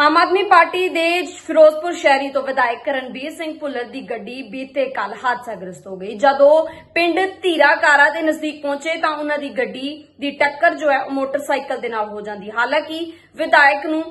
Aam Aadmi party ਦੇ ਫਿਰੋਜ਼ਪੁਰ ਸ਼ਹਿਰੀ ਤੋਂ ਵਿਧਾਇਕ ਰਣਬੀਰ ਸਿੰਘ ਭੁੱਲਰ ਦੀ ਗੱਡੀ ਬੀਤੇ ਕੱਲ ਹਾਦਸਾਗ੍ਰਸਤ ਹੋ ਗਈ। ਜਦੋਂ ਪਿੰਡ ਧੀਰਾ ਕਾਰਾ ਦੇ ਨਜ਼ਦੀਕ ਪਹੁੰਚੇ ਤਾਂ ਉਹਨਾਂ ਦੀ ਗੱਡੀ ਦੀ ਟੱਕਰ ਜੋ ਹੈ ਉਹ ਮੋਟਰਸਾਈਕਲ ਦੇ ਨਾਲ ਹੋ ਜਾਂਦੀ। ਹਾਲਾਂਕਿ ਵਿਧਾਇਕ ਨੂੰ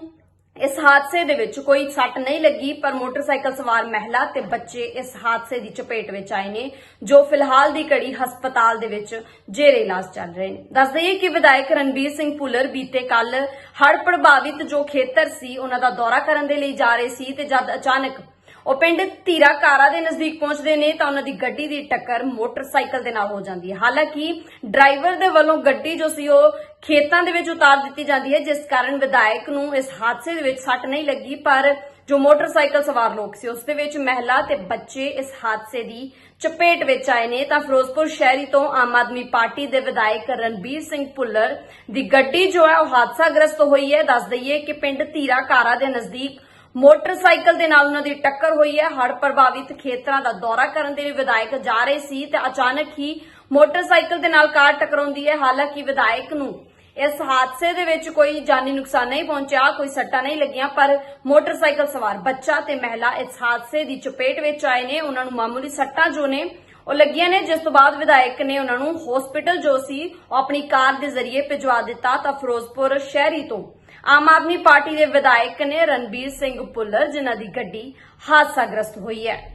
ਇਸ ਹਾਦਸੇ ਦੇ ਵਿੱਚ ਕੋਈ ਸੱਟ ਨਹੀਂ ਲੱਗੀ, ਪਰ ਮੋਟਰਸਾਈਕਲ ਸਵਾਰ ਮਹਿਲਾ ਤੇ ਬੱਚੇ ਇਸ ਹਾਦਸੇ ਦੀ ਚਪੇਟ ਵਿੱਚ ਆਏ ਨੇ, ਜੋ ਫਿਲਹਾਲ ਦੀ ਘੜੀ ਹਸਪਤਾਲ ਦੇ ਵਿੱਚ ਜੇਰੇ ਇਲਾਜ ਚੱਲ ਰਹੇ ਨੇ। ਦੱਸ ਦਈਏ ਕਿ ਵਿਧਾਇਕ ਰਣਬੀਰ ਸਿੰਘ ਭੁੱਲਰ ਬੀਤੇ ਕੱਲ ਹੜ੍ਹ ਪ੍ਰਭਾਵਿਤ ਜੋ ਖੇਤਰ ਸੀ, ਉਹਨਾਂ ਦਾ ਦੌਰਾ ਕਰਨ ਦੇ ਲਈ ਜਾ ਰਹੇ ਸੀ ਤੇ ਜਦ ਅਚਾਨਕ ਉਹ ਪਿੰਡ ਧੀਰਾ ਕਾਰਾ ਦੇ ਨਜ਼ਦੀਕ ਪਹੁੰਚਦੇ ਨੇ ਤਾਂ ਉਹਨਾਂ ਦੀ ਗੱਡੀ ਦੀ ਟੱਕਰ ਮੋਟਰਸਾਈਕਲ ਦੇ ਨਾਲ ਹੋ ਜਾਂਦੀ ਹੈ। ਹਾਲਾਂਕਿ ਡਰਾਈਵਰ ਦੇ ਵੱਲੋਂ ਗੱਡੀ ਜੋ ਸੀ ਉਹ ਖੇਤਾਂ ਦੇ ਵਿੱਚ ਉਤਾਰ ਦਿੱਤੀ ਜਾਂਦੀ ਹੈ, ਜਿਸ ਕਾਰਨ ਵਿਧਾਇਕ ਨੂੰ ਇਸ ਹਾਦਸੇ ਦੇ ਵਿੱਚ ਸੱਟ ਨਹੀਂ ਲੱਗੀ, ਪਰ ਜੋ ਮੋਟਰਸਾਈਕਲ ਸਵਾਰ ਲੋਕ ਸੀ, ਉਸ ਦੇ ਵਿੱਚ ਮਹਿਲਾ ਤੇ ਬੱਚੇ ਇਸ ਹਾਦਸੇ ਦੀ ਚਪੇਟ ਵਿੱਚ ਆਏ ਨੇ। ਤਾਂ ਫਿਰੋਜ਼ਪੁਰ ਸ਼ਹਿਰੀ ਤੋਂ ਆਮ ਆਦਮੀ ਪਾਰਟੀ ਦੇ ਵਿਧਾਇਕ ਰਣਬੀਰ ਸਿੰਘ ਭੁੱਲਰ ਦੀ ਗੱਡੀ ਜੋ ਹੈ, ਉਹ ਹਾਦਸਾ ਗ੍ਰਸਤ ਹੋਈ ਹੈ। ਦੱਸ ਦਈਏ ਕਿ ਪਿੰਡ ਧੀਰਾ ਕਾਰਾ ਦੇ ਨਜ਼ਦੀਕ ਮੋਟਰਸਾਈਕਲ ਦੇ ਨਾਲ ਉਹਨਾਂ ਦੀ ਟੱਕਰ ਹੋਈ ਹੈ। ਹੜ੍ਹ ਪ੍ਰਭਾਵਿਤ ਖੇਤਰਾਂ ਦਾ ਦੌਰਾ ਕਰਨ ਦੇ ਲਈ ਵਿਧਾਇਕ ਜਾ ਰਹੇ ਸੀ ਤੇ ਅਚਾਨਕ ਹੀ ਮੋਟਰਸਾਈਕਲ ਦੇ ਨਾਲ ਕਾਰ ਟਕਰਾਉਂਦੀ ਹੈ। ਹਾਲਾਂਕਿ ਵਿਧਾਇਕ ਨੂੰ ਇਸ ਹਾਦਸੇ ਦੇ ਵਿੱਚ ਕੋਈ ਜਾਨੀ ਨੁਕਸਾਨ ਨਹੀਂ ਪਹੁੰਚਿਆ, ਕੋਈ ਸੱਟਾਂ ਨਹੀਂ ਲੱਗੀਆਂ, ਪਰ ਮੋਟਰਸਾਈਕਲ ਸਵਾਰ ਬੱਚਾ ਤੇ ਮਹਿਲਾ ਇਸ ਹਾਦਸੇ ਦੀ ਚਪੇਟ ਵਿੱਚ ਆਏ ਨੇ। ਉਹਨਾਂ ਨੂੰ ਮਾਮੂਲੀ ਸੱਟਾਂ ਜੋ ਨੇ, ਉਹ ਲੱਗੀਆਂ ਨੇ। ਜਿਸ ਤੋਂ ਬਾਅਦ ਵਿਧਾਇਕ ਨੇ ਉਹਨਾਂ ਨੂੰ ਹਸਪੀਟਲ ਜੋ ਸੀ, ਉਹ ਆਪਣੀ ਕਾਰ ਦੇ ਜ਼ਰੀਏ ਭਿਜਵਾ ਦਿੱਤਾ ਤਾਂ ਫਿਰੋਜ਼ਪੁਰ ਸ਼ਹਿਰੀ ਤੋਂ ਆਮ ਆਦਮੀ ਪਾਰਟੀ ਦੇ ਵਿਧਾਇਕ ਨੇ ਰਣਬੀਰ ਸਿੰਘ ਭੁੱਲਰ, ਜਿਨ੍ਹਾਂ ਦੀ ਗੱਡੀ ਹਾਦਸਾਗ੍ਰਸਤ ਹੋਈ ਹੈ।